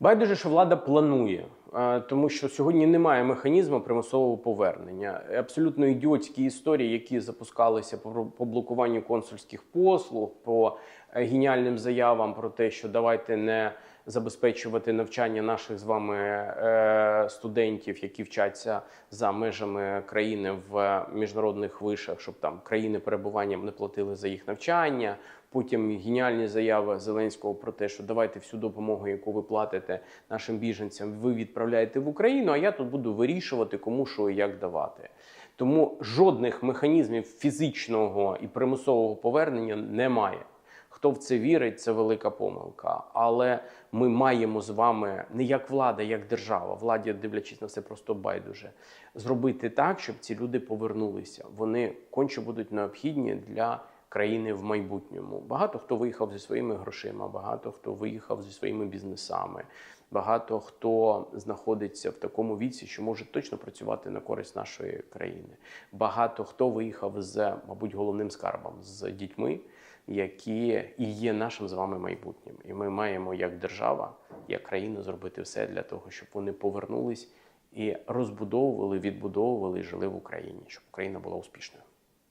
Байдуже, що влада планує, тому що сьогодні немає механізму примусового повернення. Абсолютно ідіотські історії, які запускалися по блокуванню консульських послуг, по е, геніальним заявам про те, що давайте не забезпечувати навчання наших з вами е, студентів, які вчаться за межами країни в міжнародних вишах, щоб там країни перебуванням не платили за їх навчання. Потім геніальні заяви Зеленського про те, що давайте всю допомогу, яку ви платите нашим біженцям, ви відправляєте в Україну. А я тут буду вирішувати, кому що і як давати. Тому жодних механізмів фізичного і примусового повернення немає. Хто в це вірить, це велика помилка. Але ми маємо з вами не як влада, як держава, владі, дивлячись на все просто байдуже, зробити так, щоб ці люди повернулися. Вони конче будуть необхідні для країни в майбутньому. Багато хто виїхав зі своїми грошима, багато хто виїхав зі своїми бізнесами. Багато хто знаходиться в такому віці, що може точно працювати на користь нашої країни. Багато хто виїхав з, мабуть, головним скарбом з дітьми, які і є нашим з вами майбутнім. І ми маємо як держава, як країна зробити все для того, щоб вони повернулись і розбудовували, відбудовували жили в Україні, щоб Україна була успішною.